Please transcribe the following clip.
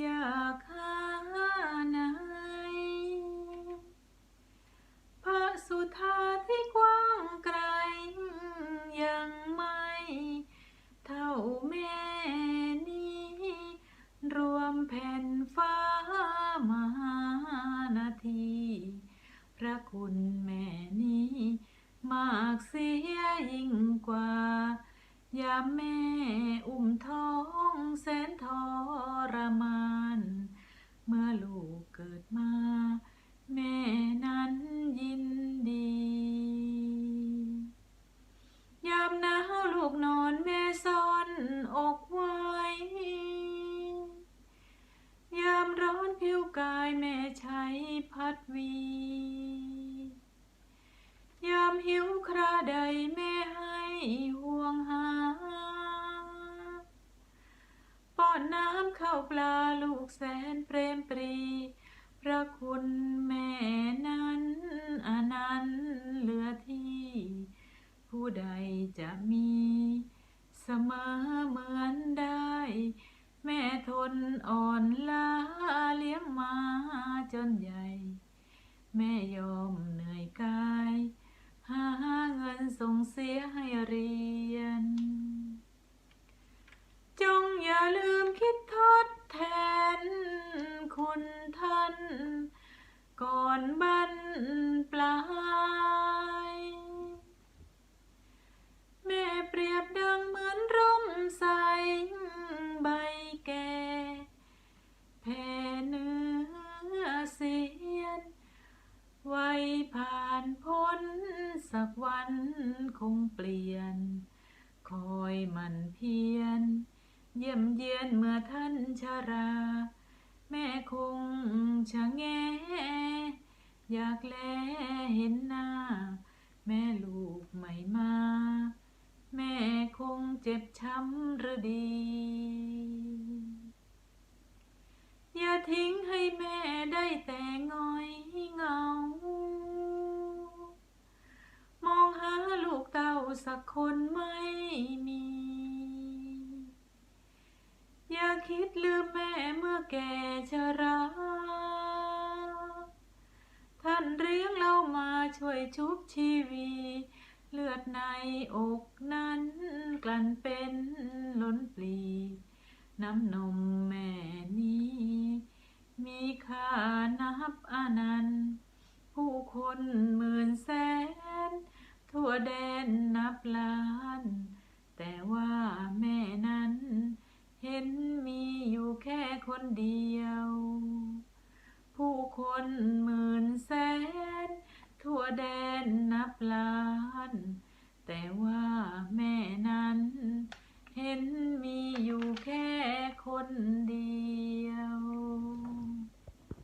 อยากหาไหนพระสุธาที่กว้างไกล ยังไม่เท่าแม่นี้รวมแผ่นฟ้ามหนาที พระคุณแม่นี้ มากเสียยิ่งกว่ายาแม่อุ้มท้องแสนทรมาน ดวียามหิวคราใดแม่ให้ห่วงหาป้อนน้ำข้าวปลาลูกแสนเปรมปรี พระคุณแม่นั้นอนันต์เหลือที่ ผู้ใดจะมีเสมอเหมือนได้ แม่ทนอ่อนล้าเลี้ยงมาจนใหญ่ แม่ยอมเหนื่อยกาย ยน คอยมันเพียรเยี่ยมเยียนเมื่อท่านชารา แม่คงชะแง อยากแลเห็นหน้า แม่ลูกไม่มา แม่คงเจ็บช้ำหรือดี แก่ชรา ท่านเลี้ยงเรามาช่วยชุบชีวีเลือดในอกนั้นกลั่นเป็นล้นปลี น้ำนมแม่นี้ มีค่านับอนันต์ผู้คนหมื่นแสน ทั่วแดนนับล้าน แต่ว่าแม่นั้น ค่คนเดียว ผู้คนหมื่นแสน ทั่วแดนนับล้าน แต่ว่า